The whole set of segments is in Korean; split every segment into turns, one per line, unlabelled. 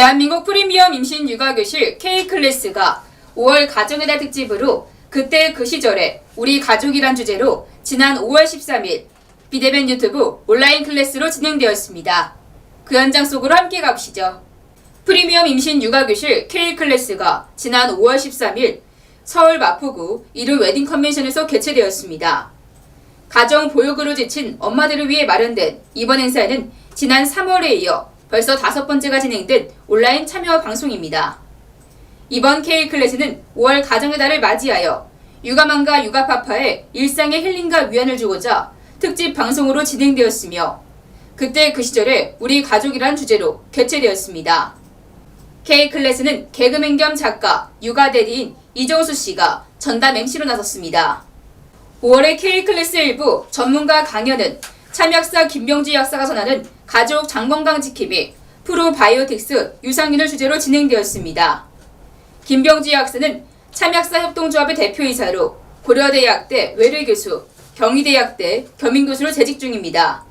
대한민국 프리미엄 임신 육아교실 K클래스가 5월 가정의 달 특집으로 그때 그 시절에 우리 가족이란 주제로 지난 5월 13일 비대면 유튜브 온라인 클래스로 진행되었습니다. 그 현장 속으로 함께 가보시죠. 프리미엄 임신 육아교실 K클래스가 지난 5월 13일 서울 마포구 이루 웨딩 컨벤션에서 개최되었습니다. 가정 보육으로 지친 엄마들을 위해 마련된 이번 행사는 지난 3월에 이어 벌써 다섯 번째가 진행된 온라인 참여 방송입니다. 이번 K클래스는 5월 가정의 달을 맞이하여 육아맘과 육아파파의 일상의 힐링과 위안을 주고자 특집 방송으로 진행되었으며 그때 그 시절에 우리 가족이란 주제로 개최되었습니다. K클래스는 개그맨 겸 작가, 육아 대리인 이정수 씨가 전담 MC로 나섰습니다. 5월의 K클래스 일부 전문가 강연은 참약사 김병주 약사가 전하는 가족 장건강 지킴이 프로바이오틱스 유산균을 주제로 진행되었습니다. 김병주 약사는 참약사 협동조합의 대표이사로 고려대학대 외래교수, 경희대학대 겸임교수로 재직 중입니다.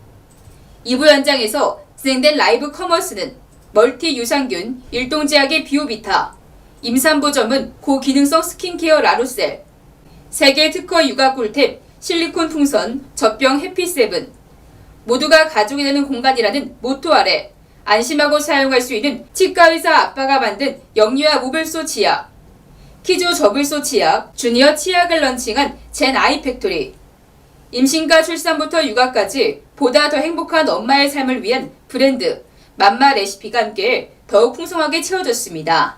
2부 현장에서 진행된 라이브 커머스는 멀티 유산균, 일동제약의 비오비타, 임산부점은 고기능성 스킨케어 라루셀, 세계 특허 육아 꿀템 실리콘 풍선 젖병 해피세븐 모두가 가족이 되는 공간이라는 모토 아래 안심하고 사용할 수 있는 치과의사 아빠가 만든 영유아 모발소 치약 키조 저불소 치약 주니어 치약을 런칭한 젠 아이 팩토리 임신과 출산부터 육아까지 보다 더 행복한 엄마의 삶을 위한 브랜드 맘마 레시피가 함께 더욱 풍성하게 채워졌습니다.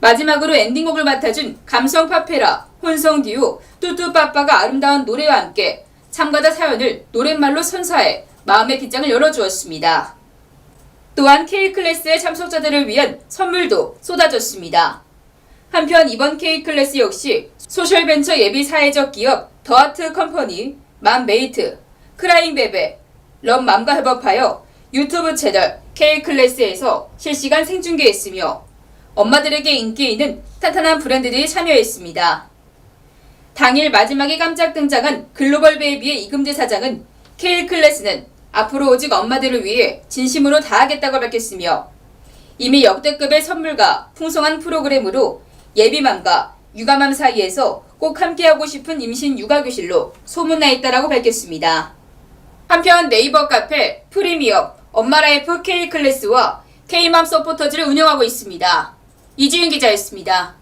마지막으로 엔딩곡을 맡아준 감성 파페라, 혼성 듀오, 뚜뚜빠빠가 아름다운 노래와 함께 참가자 사연을 노랫말로 선사해 마음의 빗장을 열어주었습니다. 또한 K클래스의 참석자들을 위한 선물도 쏟아졌습니다. 한편 이번 K클래스 역시 소셜벤처 예비 사회적 기업 더아트 컴퍼니, 맘메이트, 크라잉베베, 럼맘과 협업하여 유튜브 채널 K클래스에서 실시간 생중계했으며 엄마들에게 인기 있는 탄탄한 브랜드들이 참여했습니다. 당일 마지막에 깜짝 등장한 글로벌 베이비의 이금재 사장은 K클래스는 앞으로 오직 엄마들을 위해 진심으로 다하겠다고 밝혔으며 이미 역대급의 선물과 풍성한 프로그램으로 예비맘과 육아맘 사이에서 꼭 함께하고 싶은 임신 육아교실로 소문나 있다라고 밝혔습니다. 한편 네이버 카페 프리미엄 엄마라이프 K클래스와 K맘 서포터즈를 운영하고 있습니다. 이지윤 기자였습니다.